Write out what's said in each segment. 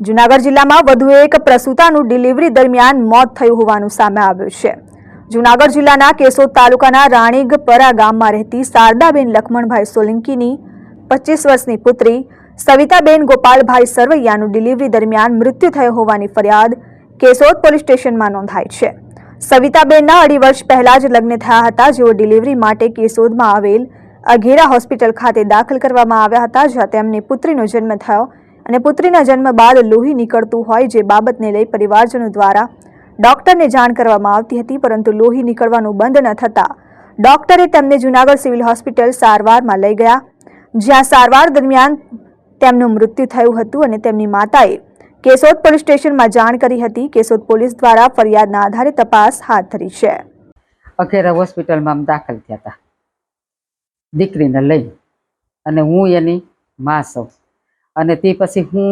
જુનાગઢ જિલ્લામાં વધુ એક પ્રસૂતાનું ડિલિવરી દરમિયાન મોત થયું હોવાનું સામે આવ્યું છે. જુનાગઢ જિલ્લાના કેશોદ તાલુકાના રાણીગપરા ગામમાં રહેતી શારદાબેન લખમણભાઈ સોલંકીની પચીસ વર્ષની પુત્રી સવિતાબેન ગોપાલભાઈ સરવૈયાનું ડિલિવરી દરમિયાન મૃત્યુ થયો હોવાની ફરિયાદ કેશોદ પોલીસ સ્ટેશનમાં નોંધાઈ છે. સવિતાબેનના અઢી વર્ષ પહેલા જ લગ્ન થયા હતા, જેઓ ડિલિવરી માટે કેશોદમાં આવેલ અઘેરા હોસ્પિટલ ખાતે દાખલ કરવામાં આવ્યા હતા, જ્યાં તેમની પુત્રીનો જન્મ થયો અને પુત્રીના જન્મ બાદ લોહી નીકળતું હોય જે બાબતને લઈ પરિવારજનો દ્વારા ડોક્ટરને જાણ કરવામાં આવતી હતી, પરંતુ લોહી નીકળવાનું બંધ ન થતાં ડોક્ટરે તેમને જૂનાગઢ સિવિલ હોસ્પિટલ સારવારમાં લઈ ગયા. જ્યાં સારવાર દરમિયાન તેમનું મૃત્યુ થયું હતું અને તેમની માતાએ કેશોદ પોલીસ સ્ટેશનમાં જાણ કરી હતી. કેશોદ પોલીસ દ્વારા ફરિયાદના આધારે તપાસ હાથ ધરી છે. અઘેરા હોસ્પિટલમાં દાખલ થયા હતા. દીકરીને લઈ અને હું એની મા છું અને તે પછી હું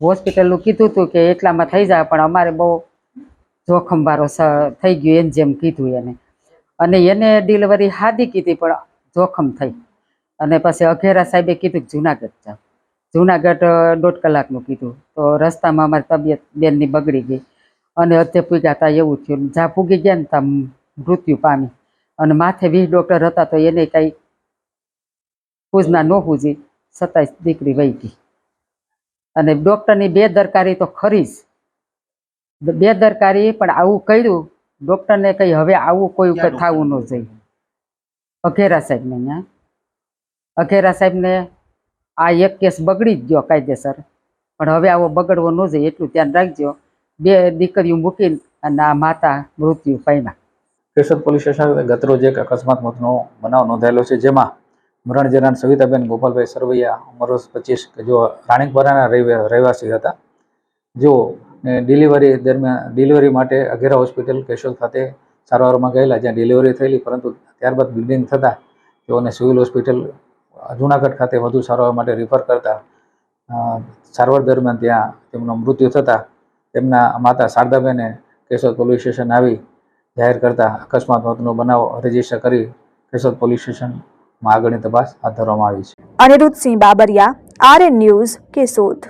હોસ્પિટલનું કીધું હતું કે એટલામાં થઈ જાય, પણ અમારે બહુ જોખમવાળો થઈ ગયો એમ જેમ કીધું એને. અને એને ડિલિવરી હાદી કીધી, પણ જોખમ થઈ. અને પછી અઘેરા સાહેબે કીધું કે જુનાગઢ જાઓ. જુનાગઢ દોઢ કલાકનું કીધું. તો રસ્તામાં અમારી તબિયત બેનની બગડી ગઈ. અને અત્યારે પૂગ્યા હતા એવું થયું. જ્યાં પૂગી ગયા ને ત્યાં મૃત્યુ પામી. અને માથે વીસ ડોક્ટર હતા તો એને કાંઈ પૂજના ન પૂજી છતાંય દીકરી વહી ગઈ અને ડૉક્ટરની બેદરકારી તો ખરી જ. બેદરકારી પણ આવું કર્યું ડોક્ટરને કંઈ હવે આવું કોઈ થવું ન જોઈએ. અઘેરા સાહેબને અહીંયા અઘેરા સાહેબને આ એક કેસ બગડી જ ગયો કાયદેસર. પણ હવે આવો બગડવો ન જોઈએ એટલું ધ્યાન રાખજો. બે દીકરીઓ મૂકીને અને આ માતા મૃત્યુ પામ્યા. કેશોદ પોલીસ સ્ટેશન ગતરોજ એક અકસ્માત મોતનો બનાવ નોંધાયેલો છે જેમાં મરણ જનાર સવિતાબેન ગોપાલભાઈ સરવૈયા ઉંમર વર્ષ પચીસ, કે જો રાણીકપરાના રહેવા- રહેવાસી હતા. જેઓ ને ડિલિવરી દરમિયાન, ડિલિવરી માટે અઘેરા હોસ્પિટલ કેશોદ ખાતે સારવારમાં ગયેલા, જ્યાં ડિલિવરી થયેલી, પરંતુ ત્યારબાદ બ્લીડિંગ થતાં તેઓને સિવિલ હોસ્પિટલ, જુનાગઢ ખાતે વધુ સારવાર માટે રિફર કરતા સારવાર દરમિયાન ત્યાં તેમનું મૃત્યુ થતાં, તેમના માતા શારદાબેને કેશોદ પોલીસ સ્ટેશન આવી જાહેર કરતા અકસ્માત મોતનો બનાવ રજિસ્ટર કરી કેશોદ પોલીસ સ્ટેશનમાં આગળની તપાસ હાથ ધરવામાં આવી છે. Anirudhsinh Babariya RN news Keshod.